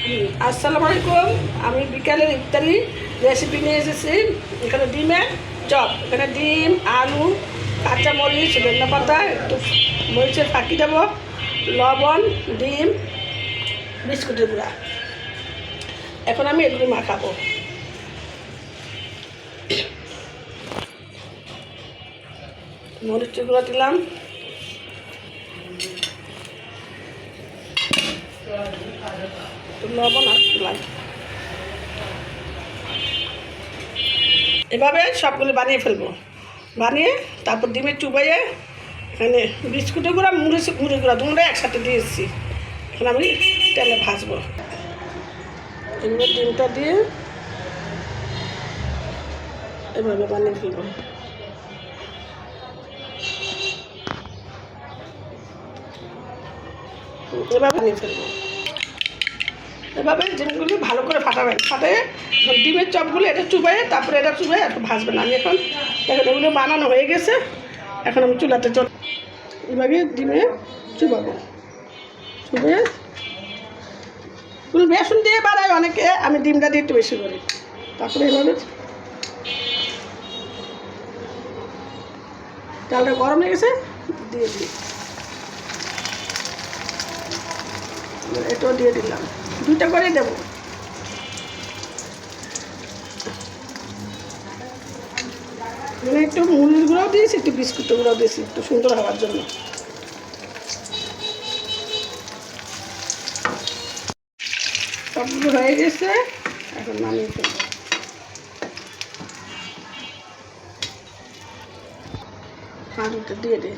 আসসালামু আলাইকুম। আমি বিকালের ইফতারি রেসিপি নিয়ে এসেছি। এখানে ডিমের চপ, এখানে ডিম, আলু কাঁচা মরিচ ধনিয়া পাতা, একটু মরিচের ফাঁকি দেবো, লবণ, ডিম, বিস্কুটের গুঁড়া। এখন আমি এগুলো মাখাবো। মরিচের গুঁড়া দিলাম। এভাবে সবগুলো বানিয়ে ফেলব। বানিয়ে তারপর ডিমে চুবাইয়ে এখানে বিস্কুটের গুঁড়া মুড়ি মুড়ি গুঁড়া দুটো একসাথে দিয়েছি এখন আমি তেলে ভাজবো। এভাবে ডিমটা দিয়ে এভাবে বানিয়ে ফেলব। এভাবে বানিয়ে ফেলব। এভাবে ডিমগুলি ভালো করে ফাটাবেন ফাটে ডিমের চপগুলো এটা চুবাই তারপরে এটা চুবাই একটু ভাজবেন আমি এখন দেখেন এগুলো বানানো হয়ে গেছে। এখন আমি চুলাতে চল এভাবে ডিমে চুবাবো। চুবে। ফুল বেসন দিয়ে বাড়াই অনেকে, আমি ডিমটা দিয়ে একটু বেশি করি। তারপরে এভাবে চালটা গরম হয়ে গেছে, দিয়ে দিই। এটাও দিয়ে দিলাম। দুইটা করে দেবো। মানে একটু মুড়ির গুঁড়াও দিয়েছি, একটু বিস্কুটের গুঁড়াও দিয়েছি, একটু সুন্দর হওয়ার জন্য। সবগুলো হয়ে গেছে, এখন নামিয়ে দিয়ে দে।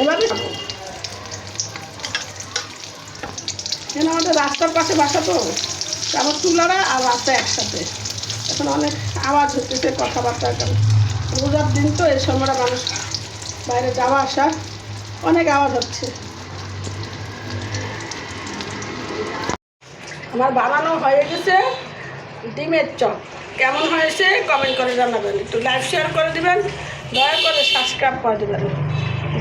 এভাবে কেন আমাদের রাস্তার পাশে বাসা তো? আমার চুলারা আর রাস্তা একসাথে। এখন অনেক আওয়াজ হচ্ছে কথাবার্তা এখন। রোজার দিন তো এই সময়টা মানুষ বাইরে যাওয়া আসা অনেক আওয়াজ হচ্ছে। আমার বানানো হয়ে গেছে ডিমের চপ। কেমন হয়েছে? কমেন্ট করে জানাবেন। একটু লাইক শেয়ার করে দেবেন। দয়া করে সাবস্ক্রাইব করে দেবেন।